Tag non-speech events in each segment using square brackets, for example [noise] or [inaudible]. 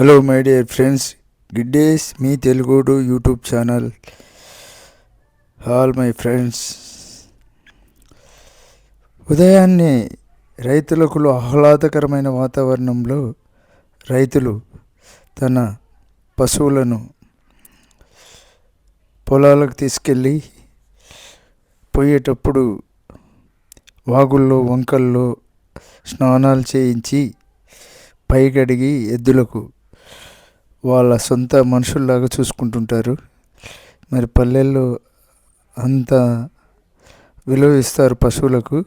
Hello my dear friends good days me తెలుగుడు YouTube channel all my friends ఉదయాన్నే రైతులకు ఆహ్లాదకరమైన వాతావరణంలో రైతులు తన పశువులను పొలాలకు తీసుకెళ్ళి పోయేటప్పుడు వాగుల్లో వంకల్లో స్నానాలు చేయించి పైకడిగి ఎద్దులకు వాళ్ళ సొంత మనుషుల్లాగా చూసుకుంటుంటారు. మరి పల్లెల్లో అంత విలువ ఇస్తారు పశువులకు.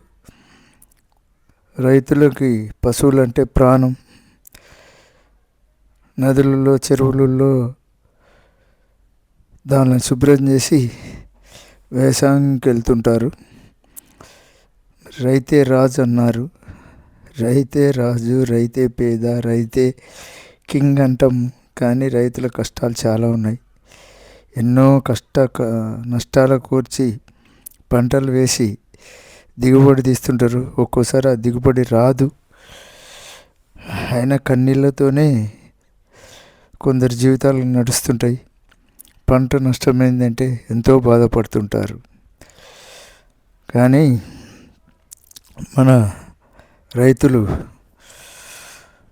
రైతులకి పశువులు అంటే ప్రాణం. నదులలో చెరువులలో దాన్ని శుభ్రం చేసి వ్యవసాయంకి వెళ్తుంటారు. రైతే రాజు అన్నారు. రైతే రాజు రైతే పేద రైతే కింగ్ అంటాము కానీ రైతుల కష్టాలు చాలా ఉన్నాయి. ఎన్నో కష్ట నష్టాల కూర్చి పంటలు వేసి దిగుబడి తీస్తుంటారు. ఒక్కోసారి ఆ దిగుబడి రాదు. అయినా కన్నీళ్ళతోనే కొందరు జీవితాలు నడుస్తుంటాయి. పంట నష్టమైందంటే ఎంతో బాధపడుతుంటారు. కానీ మన రైతులు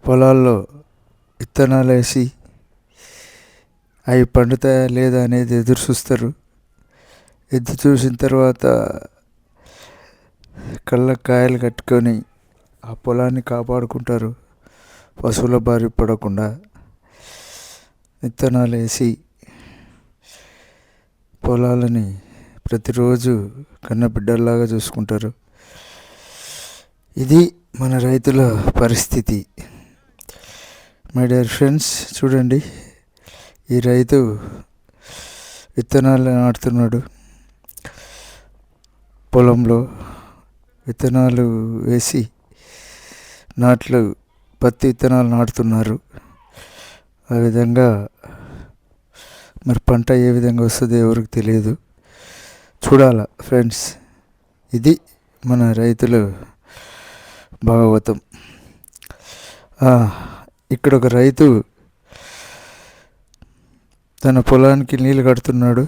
పొలాల్లో విత్తనాలు వేసి అవి పండుతాయా లేదా అనేది ఎదురు చూస్తారు. ఎదురు చూసిన తర్వాత కళ్ళ కాయలు కట్టుకొని ఆ పొలాన్ని కాపాడుకుంటారు. పశువుల బారి పడకుండా విత్తనాలు వేసి పొలాలని ప్రతిరోజు కన్నబిడ్డల్లాగా చూసుకుంటారు. ఇది మన రైతుల పరిస్థితి. మై డియర్ ఫ్రెండ్స్ చూడండి. ఈ రైతు విత్తనాలు నాటుతున్నాడు. పొలంలో విత్తనాలు వేసి నాట్లు పత్తి విత్తనాలు నాటుతున్నారు. ఆ విధంగా మరి పంట ఏ విధంగా వస్తుందో ఎవరికి తెలియదు. చూడాల ఫ్రెండ్స్ ఇది మన రైతులు భాగవతం. ఇక్కడ ఒక రైతు తన పొలానికి నీళ్ళు కడుతున్నాడు.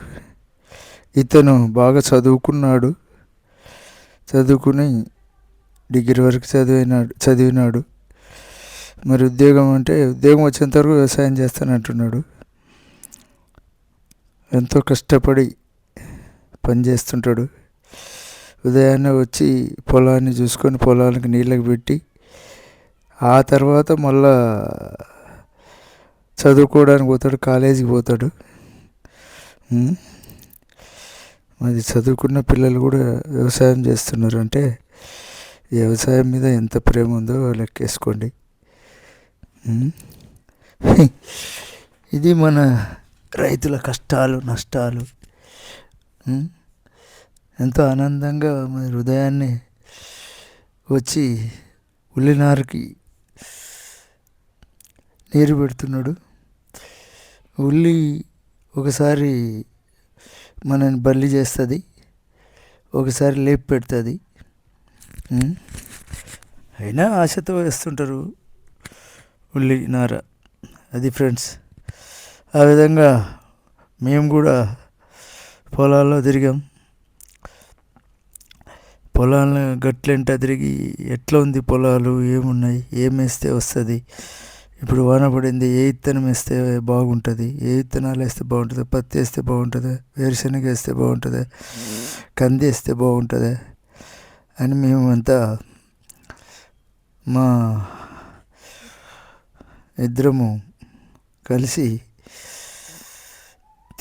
ఇతను బాగా చదువుకున్నాడు. చదువుకుని డిగ్రీ వరకు చదివినాడు చదివినాడు. మరి ఉద్యోగం అంటే ఉద్యోగం వచ్చేంత వరకు వ్యవసాయం చేస్తానంటున్నాడు. ఎంతో కష్టపడి పనిచేస్తుంటాడు ఉదయాన్నే వచ్చి పొలాన్ని చూసుకొని పొలానికి నీళ్ళకి పెట్టి ఆ తర్వాత మళ్ళా చదువుకోవడానికి పోతాడు కాలేజీకి పోతాడు. మరి చదువుకున్న పిల్లలు కూడా వ్యవసాయం చేస్తున్నారు అంటే వ్యవసాయం మీద ఎంత ప్రేమ ఉందో లెక్కేసుకోండి. [laughs] ఇది మన రైతుల కష్టాలు నష్టాలు. ఎంతో ఆనందంగా మన హృదయాన్ని వచ్చి ఉల్లినారుకి నీరు పెడుతున్నాడు. ఉల్లి ఒకసారి మనని బల్లి చేస్తుంది ఒకసారి లేపి పెడుతుంది. అయినా ఆశతో వేస్తుంటారు ఉల్లి నార. అది ఫ్రెండ్స్ ఆ విధంగా మేము కూడా పొలాల్లో తిరిగాం. పొలాలను గట్లెంట తిరిగి ఎట్లా ఉంది పొలాలు ఏమున్నాయి ఏం వేస్తే వస్తుంది ఇప్పుడు వాన పడింది ఏ విత్తనం వేస్తే బాగుంటుంది ఏ విత్తనాలు వేస్తే బాగుంటుంది పత్తి వేస్తే బాగుంటుంది వేరుశనగ వేస్తే బాగుంటుంది కంది వేస్తే బాగుంటుంది అని మేము అంతా మా ఇద్దరము కలిసి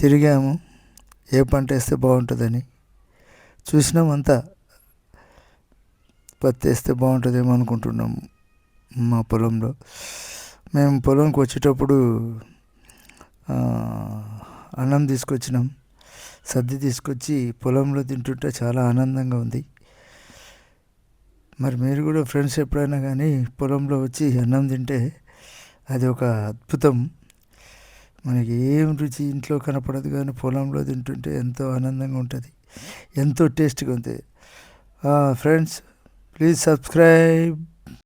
తిరిగాము. ఏ పంట వేస్తే బాగుంటుందని చూసినామంతా పత్తి వేస్తే బాగుంటుందేమో అనుకుంటున్నాము మా పొలంలో. మేము పొలంకి వచ్చేటప్పుడు అన్నం తీసుకొచ్చినాం. సర్ది తీసుకొచ్చి పొలంలో తింటుంటే చాలా ఆనందంగా ఉంది. మరి మీరు కూడా ఫ్రెండ్స్ ఎప్పుడైనా కానీ పొలంలో వచ్చి అన్నం తింటే అది ఒక అద్భుతం. మనకి ఏం రుచి ఇంట్లో కనపడదు కానీ పొలంలో తింటుంటే ఎంతో ఆనందంగా ఉంటుంది. ఎంతో టేస్ట్గా ఉంటుంది ఫ్రెండ్స్ ప్లీజ్ సబ్స్క్రైబ్.